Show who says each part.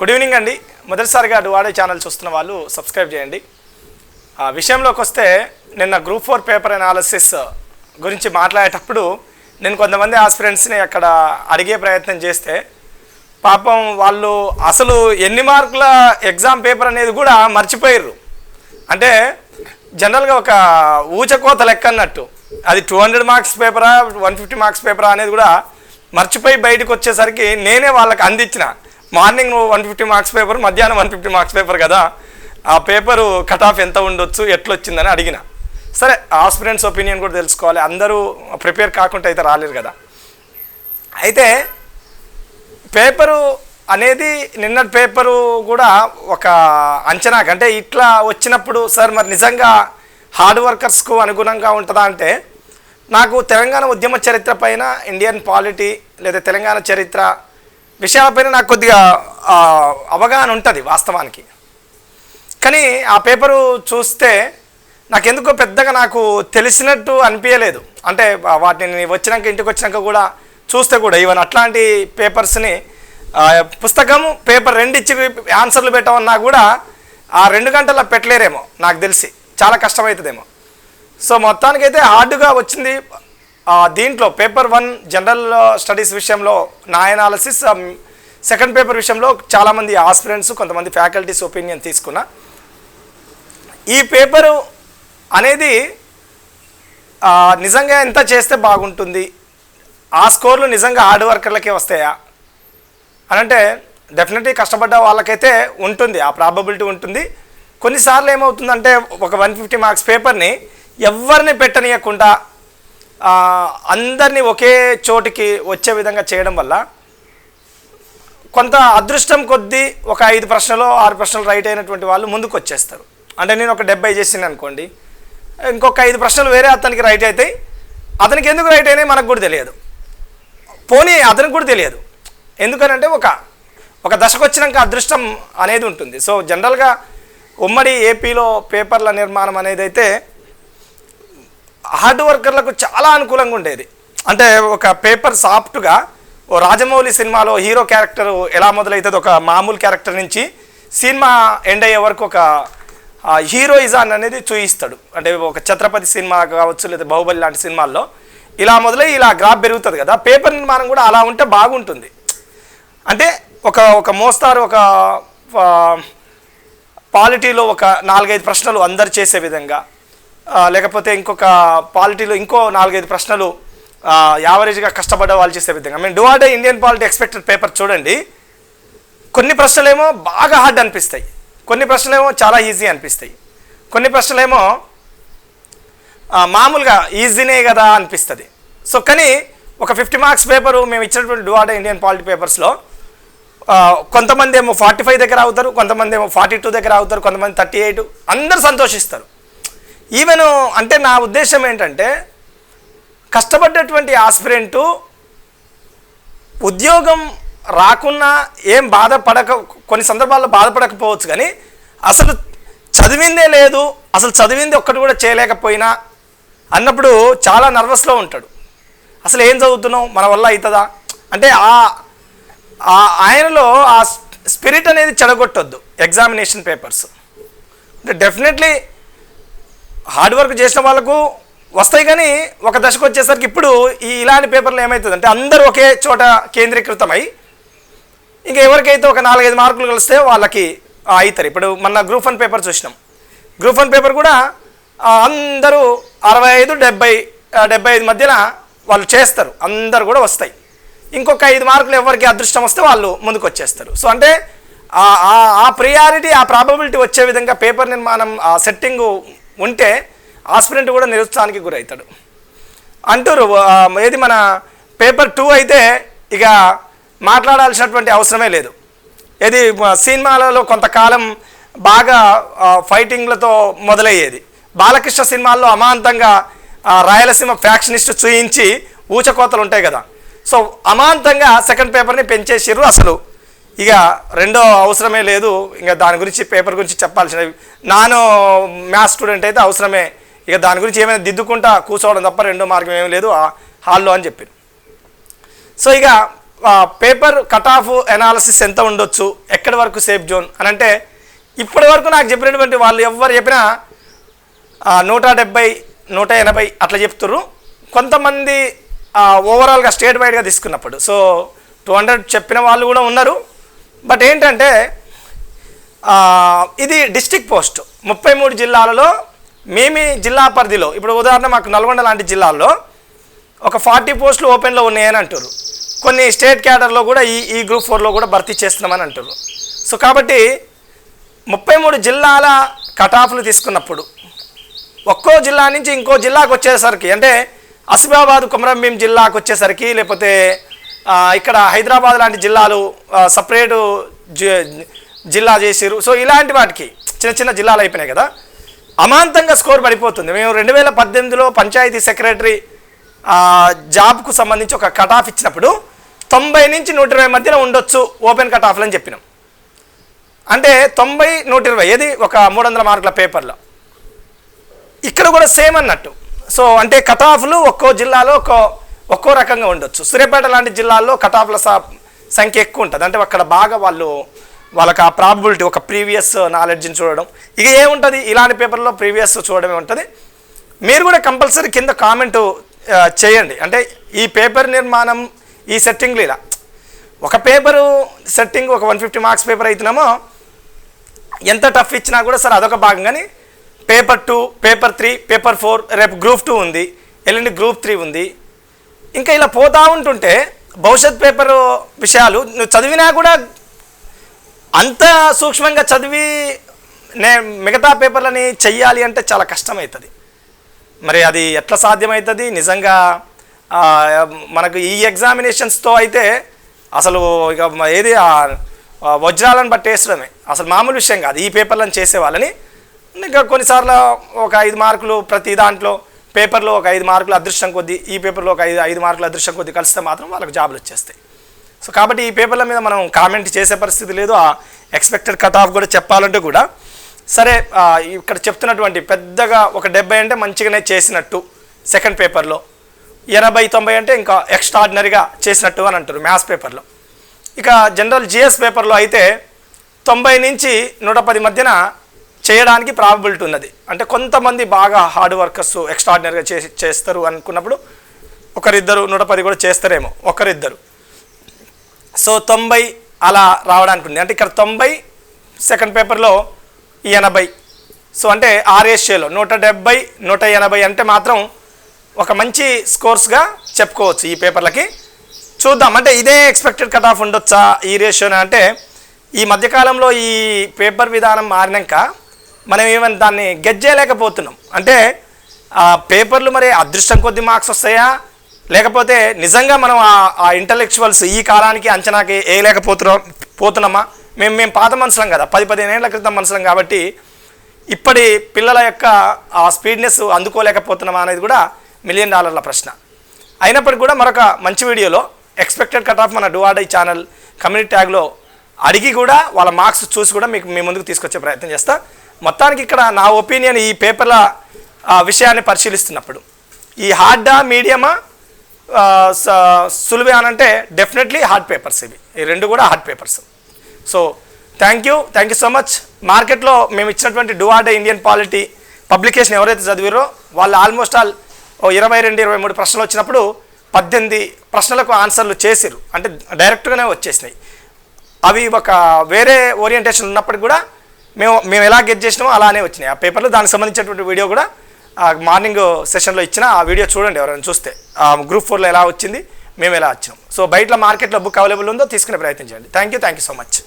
Speaker 1: Good evening అండి. మొదటిసారిగా డువాడే channel చూస్తున్న వాళ్ళు సబ్స్క్రైబ్ చేయండి. ఆ విషయంలోకి వస్తే నిన్న గ్రూప్ ఫోర్ పేపర్ అనాలిసిస్ గురించి మాట్లాడేటప్పుడు నేను కొంతమంది ఆస్పిరెంట్స్ని అక్కడ అడిగే ప్రయత్నం చేస్తే పాపం వాళ్ళు అసలు ఎన్ని మార్కుల ఎగ్జామ్ పేపర్ అనేది కూడా మర్చిపోయారు అంటే జనరల్గా ఒక ఊచకోత లెక్క అన్నట్టు. అది టూ హండ్రెడ్ మార్క్స్ పేపరా వన్ ఫిఫ్టీ మార్క్స్ పేపరా అనేది కూడా మర్చిపోయి బయటకు వచ్చేసరికి నేనే వాళ్ళకి అందించిన. Morning one fifty marks paper మధ్యాహ్నం వన్ ఫిఫ్టీ మార్క్స్ పేపర్ కదా. ఆ పేపరు కట్ ఆఫ్ ఎంత ఉండొచ్చు ఎట్లొచ్చిందని అడిగిన. సరే ఆస్పిరెంట్స్ ఒపీనియన్ కూడా తెలుసుకోవాలి. అందరూ ప్రిపేర్ కాకుండా అయితే రాలేరు కదా. అయితే పేపరు అనేది నిన్నటి పేపరు కూడా ఒక అంచనాకు అంటే ఇట్లా వచ్చినప్పుడు సార్ మరి నిజంగా హార్డ్ వర్కర్స్కు అనుగుణంగా ఉంటుందా? అంటే నాకు తెలంగాణ ఉద్యమ చరిత్ర పైన ఇండియన్ పాలిటీ లేదా తెలంగాణ చరిత్ర విషయాలపైన నాకు కొద్దిగా అవగాహన ఉంటుంది వాస్తవానికి. కానీ ఆ పేపరు చూస్తే నాకెందుకో పెద్దగా నాకు తెలిసినట్టు అనిపించలేదు అంటే వాటిని వచ్చినాక ఇంటికి వచ్చినాక కూడా చూస్తే కూడా ఈవెన్ అట్లాంటి పేపర్స్ని పుస్తకము పుస్తకం పేపర్ రెండు ఇచ్చి ఆన్సర్లు పెట్టమన్నా కూడా ఆ రెండు గంటల్లో పెట్టలేరేమో నాకు తెలిసి. చాలా కష్టమవుతుందేమో. సో మొత్తానికైతే హార్డ్గా వచ్చింది దీంట్లో పేపర్ వన్ జనరల్ స్టడీస్ విషయంలో నా అనాలసిస్ సెకండ్ పేపర్ విషయంలో చాలామంది ఆస్పిరెంట్స్ కొంతమంది ఫ్యాకల్టీస్ ఒపీనియన్ తీసుకున్నా. ఈ పేపరు అనేది నిజంగా ఎంత చేస్తే బాగుంటుంది? ఆ స్కోర్లు నిజంగా హార్డ్ వర్కర్లకే వస్తాయా? అని అంటే డెఫినెట్లీ కష్టపడ్డ వాళ్ళకైతే ఉంటుంది ఆ ప్రాబబిలిటీ ఉంటుంది. కొన్నిసార్లు ఏమవుతుందంటే ఒక వన్ ఫిఫ్టీ మార్క్స్ పేపర్ని ఎవరిని పెట్టనీయకుండా అందరినీ ఒకే చోటికి వచ్చే విధంగా చేయడం వల్ల కొంత అదృష్టం కొద్దీ ఒక ఐదు ప్రశ్నలు ఆరు ప్రశ్నలు రైట్ అయినటువంటి వాళ్ళు ముందుకు వచ్చేస్తారు. అంటే నేను ఒక డెబ్బై చేసింది అనుకోండి. ఇంకొక ఐదు ప్రశ్నలు వేరే అతనికి రైట్ అవుతాయి అతనికి ఎందుకు రైట్ అయినాయి మనకు కూడా తెలియదు. పోనీ అతనికి కూడా తెలియదు. ఎందుకనంటే ఒక ఒక దశకు వచ్చినాక అదృష్టం అనేది ఉంటుంది. సో జనరల్గా ఉమ్మడి ఏపీలో పేపర్ల నిర్మాణం అనేది అయితే హార్డ్ వర్కర్లకు చాలా అనుకూలంగా ఉండేది. అంటే ఒక పేపర్ సాఫ్ట్గా ఓ రాజమౌళి సినిమాలో హీరో క్యారెక్టర్ ఎలా మొదలవుతుంది ఒక మామూలు క్యారెక్టర్ నుంచి సినిమా ఎండ్ అయ్యే వరకు ఒక హీరోయిజాన్ అనేది చూయిస్తాడు. అంటే ఒక ఛత్రపతి సినిమా కావచ్చు లేదా బాహుబలి లాంటి సినిమాల్లో ఇలా మొదలై ఇలా గ్రాఫ్ పెరుగుతుంది కదా పేపర్ నిర్మాణం కూడా అలా ఉంటే బాగుంటుంది. అంటే ఒక ఒక మోస్తారు ఒక పాలిటీలో ఒక నాలుగైదు ప్రశ్నలు అందరు చేసే విధంగా లేకపోతే ఇంకొక పాలిటీలో ఇంకో నాలుగైదు ప్రశ్నలు యావరేజ్గా కష్టపడ్డ వాళ్ళు చేసే విధంగా. మేము డువాడే ఇండియన్ పాలిటీ ఎక్స్పెక్టెడ్ పేపర్ చూడండి. కొన్ని ప్రశ్నలేమో బాగా హార్డ్ అనిపిస్తాయి. కొన్ని ప్రశ్నలేమో చాలా ఈజీ అనిపిస్తాయి. కొన్ని ప్రశ్నలేమో మామూలుగా ఈజీనే కదా అనిపిస్తుంది. సో కానీ ఒక ఫిఫ్టీ మార్క్స్ పేపరు మేము ఇచ్చినటువంటి డువాడే ఇండియన్ పాలిటీ పేపర్స్లో కొంతమంది ఏమో ఫార్టీ ఫైవ్ దగ్గర అవుతారు కొంతమంది ఏమో ఫార్టీ టూ దగ్గర అవుతారు కొంతమంది థర్టీ ఎయిట్ అందరూ సంతోషిస్తారు. ఈవెన్ అంటే నా ఉద్దేశం ఏంటంటే కష్టపడ్డటువంటి ఆస్పిరెంటు ఉద్యోగం రాకున్నా ఏం బాధపడక కొన్ని సందర్భాల్లో బాధపడకపోవచ్చు కానీ అసలు చదివిందే లేదు అసలు చదివింది ఒక్కటి కూడా చేయలేకపోయినా అన్నప్పుడు చాలా నర్వస్లో ఉంటాడు. అసలు ఏం చదువుతున్నావు? మన వల్ల అవుతుందా అంటే ఆ ఆ- ఆయనలో ఆ స్పిరిట్ అనేది చెడగొట్టొద్దు ఎగ్జామినేషన్ పేపర్స్. అంటే డెఫినెట్లీ హార్డ్ వర్క్ చేసిన వాళ్ళకు వస్తాయి కానీ ఒక దశకు వచ్చేసరికి ఇప్పుడు ఈ ఇలాంటి పేపర్లు ఏమవుతుందంటే అందరూ ఒకే చోట కేంద్రీకృతమై ఇంకా ఎవరికైతే ఒక నాలుగైదు మార్కులు కలిస్తే వాళ్ళకి అవుతారు. ఇప్పుడు మొన్న గ్రూప్ వన్ పేపర్ చూసినాం. గ్రూప్ వన్ పేపర్ కూడా అందరూ అరవై ఐదు డెబ్బై డెబ్బై ఐదు మధ్యన వాళ్ళు చేస్తారు. అందరు కూడా వస్తాయి. ఇంకొక ఐదు మార్కులు ఎవరికి అదృష్టం వస్తే వాళ్ళు ముందుకు వచ్చేస్తారు సో అంటే ఆ- ఆ- ప్రియారిటీ ఆ ప్రాబబిలిటీ వచ్చే విధంగా పేపర్ నిర్మాణం ఆ సెట్టింగు ఉంటే ఆస్పిరెంట్ కూడా నిరుత్సాహానికి గురవుతాడు అంటారు ఏది మన పేపర్ టూ అయితే ఇక మాట్లాడాల్సినటువంటి అవసరమే లేదు. ఏది సినిమాలలో కొంతకాలం బాగా ఫైటింగ్లతో మొదలయ్యేది. బాలకృష్ణ సినిమాల్లో అమాంతంగా రాయలసీమ ఫ్యాక్షనిస్ట్ చూయించి ఊచకోతలు ఉంటాయి కదా. సో అమాంతంగా సెకండ్ పేపర్ని పెంచేసిర్రు అసలు. ఇక రెండో అవసరమే లేదు. ఇంకా దాని గురించి పేపర్ గురించి చెప్పాల్సిన నాను మ్యాథ్స్ స్టూడెంట్ అయితే అవసరమే. ఇక దాని గురించి ఏమైనా దిద్దుకుంటా కూర్చోవడం తప్ప రెండో మార్గం ఏమీ లేదు. ఆ హాల్లో అని చెప్పారు సో ఇక పేపర్ కట్ ఆఫ్ ఎనాలిసిస్ ఎంత ఉండొచ్చు? ఎక్కడి వరకు సేఫ్ జోన్? అని అంటే ఇప్పటి వరకు నాకు చెప్పినటువంటి వాళ్ళు ఎవరు చెప్పినా నూట డెబ్బై నూట ఎనభై అట్లా చెప్తుర్రు. కొంతమంది ఓవరాల్గా స్టేట్ వైడ్గా తీసుకున్నప్పుడు. సో టూ హండ్రెడ్ చెప్పిన వాళ్ళు కూడా ఉన్నారు. బట్ ఏంటంటే ఇది డిస్టిక్ పోస్ట్. ముప్పై మూడు జిల్లాలలో మేమి జిల్లా పరిధిలో ఇప్పుడు ఉదాహరణ మాకు నల్గొండ లాంటి జిల్లాల్లో ఒక ఫార్టీ పోస్టులు ఓపెన్లో ఉన్నాయని అంటారు కొన్ని స్టేట్ క్యాడర్లో కూడా ఈ ఈ గ్రూప్ ఫోర్లో కూడా భర్తీ చేస్తున్నామని అంటారు సో కాబట్టి ముప్పై మూడు జిల్లాల కటాఫ్లు తీసుకున్నప్పుడు ఒక్కో జిల్లా నుంచి ఇంకో జిల్లాకు వచ్చేసరికి అంటే ఆసిఫాబాద్ కుమరంభీం జిల్లాకు వచ్చేసరికి లేకపోతే ఇక్కడ హైదరాబాద్ లాంటి జిల్లాలు సపరేటు జిల్లా చేసిరు సో ఇలాంటి వాటికి చిన్న చిన్న జిల్లాలు అయిపోయినాయి కదా. అమాంతంగా స్కోర్ పడిపోతుంది. మేము రెండు వేల పద్దెనిమిదిలో పంచాయతీ సెక్రటరీ జాబ్కు సంబంధించి ఒక కట్ ఆఫ్ ఇచ్చినప్పుడు తొంభై నుంచి నూట ఇరవై మధ్యన ఉండొచ్చు ఓపెన్ కట్ ఆఫ్లు అని చెప్పినాం. అంటే తొంభై నూట ఇరవై ఏది? ఒక మూడు వందల మార్కుల పేపర్లో. ఇక్కడ కూడా సేమ్ అన్నట్టు. సో అంటే కట్ ఆఫ్లు ఒక్కో జిల్లాలో ఒక్కో ఒక్కో రకంగా ఉండొచ్చు. సూర్యాపేట లాంటి జిల్లాల్లో కటాఫ్ల సా- సంఖ్య ఎక్కువ ఉంటుంది. అంటే అక్కడ బాగా వాళ్ళు వాళ్ళకి ఆ ప్రాబిలిటీ ఒక ప్రీవియస్ నాలెడ్జ్ని చూడడం. ఇక ఏముంటుంది? ఇలాంటి పేపర్లో ప్రీవియస్ చూడడమే ఉంటుంది. మీరు కూడా కంపల్సరీ కింద కామెంట్ చేయండి. అంటే ఈ పేపర్ నిర్మాణం ఈ సెట్టింగ్లు ఇలా. ఒక పేపరు సెట్టింగ్ ఒక వన్ ఫిఫ్టీ మార్క్స్ పేపర్ అవుతున్నామో ఎంత టఫ్ ఇచ్చినా కూడా సరే అదొక భాగం. కానీ paper two paper three paper four రేపు గ్రూప్ టూ ఉంది. ఎల్లుండి గ్రూప్ త్రీ ఉంది. ఇంకా ఇలా పోతూ ఉంటుంటే భవిష్యత్ పేపర్ విషయాలు నువ్వు చదివినా కూడా అంత సూక్ష్మంగా చదివి నే మిగతా పేపర్లని చెయ్యాలి అంటే చాలా కష్టమవుతుంది మరి అది ఎట్లా సాధ్యమవుతుంది నిజంగా మనకు ఈ ఎగ్జామినేషన్స్తో అయితే అసలు ఇక ఏది వజ్రాలను పట్టేసడమే అసలు మామూలు విషయం కాదు. ఈ పేపర్లను చేసేవాళ్ళని ఇంకా కొన్నిసార్లు ఒక ఐదు మార్కులు ప్రతి దాంట్లో పేపర్లో ఒక ఐదు మార్కులు అదృష్టం కొద్దీ ఈ పేపర్లో ఒక ఐదు ఐదు మార్కులు అదృష్టం కొద్దీ కలిస్తే మాత్రం వాళ్ళకి జాబులు వచ్చేస్తాయి. సో కాబట్టి ఈ పేపర్ల మీద మనం కామెంట్ చేసే పరిస్థితి లేదు. ఆ ఎక్స్పెక్టెడ్ కట్ ఆఫ్ కూడా చెప్పాలంటే కూడా సరే ఇక్కడ చెప్తున్నటువంటి పెద్దగా ఒక డెబ్బై అంటే మంచిగానే చేసినట్టు సెకండ్ పేపర్లో. ఎనభై తొంభై అంటే ఇంకా ఎక్స్ట్రాడినరీగా చేసినట్టు అని అంటారు మ్యాథ్స్ పేపర్లో. ఇక జనరల్ జిఎస్ పేపర్లో అయితే తొంభై నుంచి నూట పది మధ్యన చేయడానికి ప్రాబిలిటీ ఉన్నది. అంటే కొంతమంది బాగా హార్డ్ వర్కర్స్ ఎక్స్ట్రాడినరీగా చేసి చేస్తారు అనుకున్నప్పుడు ఒకరిద్దరు నూట పది కూడా చేస్తారేమో ఒకరిద్దరు. సో తొంభై అలా రావడానికి ఉంది. అంటే ఇక్కడ తొంభై సెకండ్ పేపర్లో ఎనభై. సో అంటే ఆ నూట డెబ్బై నూట ఎనభై అంటే మాత్రం ఒక మంచి స్కోర్స్గా చెప్పుకోవచ్చు ఈ పేపర్లకి. చూద్దాం. అంటే ఇదే ఎక్స్పెక్టెడ్ కట్ ఆఫ్ ఉండొచ్చా ఈ రేషియోని అంటే ఈ మధ్యకాలంలో ఈ పేపర్ విధానం మారినాక మనం ఏమైనా దాన్ని గెట్ చేయలేకపోతున్నాం. అంటే ఆ పేపర్లు మరి అదృష్టం కొద్ది మార్క్స్ వస్తాయా? లేకపోతే నిజంగా మనం ఆ- ఇంటలెక్చువల్స్ ఈ కాలానికి అంచనాకి వేయలేకపోతున్నాం పోతున్నామా? మేము మేము పాత మనుషులం కదా పది పదిహేను ఏళ్ళ క్రితం మనుషులం కాబట్టి ఇప్పటి పిల్లల యొక్క ఆ స్పీడ్నెస్ అందుకోలేకపోతున్నామా అనేది కూడా మిలియన్ డాలర్ల ప్రశ్న. అయినప్పటికీ కూడా మరొక మంచి వీడియోలో ఎక్స్పెక్టెడ్ కట్ ఆఫ్ మన డూఆర్డై ఛానల్ కమ్యూనిటీ ట్యాగ్లో అడిగి కూడా వాళ్ళ మార్క్స్ చూసి కూడా మీకు మీ ముందుకు తీసుకొచ్చే ప్రయత్నం చేస్తా. మొత్తానికి ఇక్కడ నా ఒపీనియన్ ఈ పేపర్ల విషయాన్ని పరిశీలిస్తున్నప్పుడు. ఈ హార్డా మీడియమా స- సులువే అని అంటే డెఫినెట్లీ హార్డ్ పేపర్స్ ఇవి. ఈ రెండు కూడా hard papers. So thank you thank you so much. మార్కెట్లో మేము ఇచ్చినటువంటి డూఆర్డే ఇండియన్ పాలిటీ పబ్లికేషన్ ఎవరైతే చదివారో వాళ్ళు ఆల్మోస్ట్ ఆల్ ఓ ఇరవై రెండు ఇరవై మూడు ప్రశ్నలు వచ్చినప్పుడు పద్దెనిమిది ప్రశ్నలకు ఆన్సర్లు చేసిరు అంటే డైరెక్ట్గానే వచ్చేసినాయి. అవి ఒక వేరే ఓరియంటేషన్ ఉన్నప్పటికి కూడా మేము మేము ఎలా గెట్ చేసినామో అలానే వచ్చినాయి. ఆ పేపర్లో దానికి సంబంధించినటువంటి వీడియో కూడా ఆ మార్నింగ్ సెషన్లో ఇచ్చిన ఆ వీడియో చూడండి ఎవరైనా చూస్తే. ఆ గ్రూప్ ఫోర్లో ఎలా వచ్చింది మేము ఎలా వచ్చాం సో బయట మార్కెట్లో బుక్ అవైలబుల్ ఉందో తీసుకునే ప్రయత్నం చేయండి. Thank you thank you so much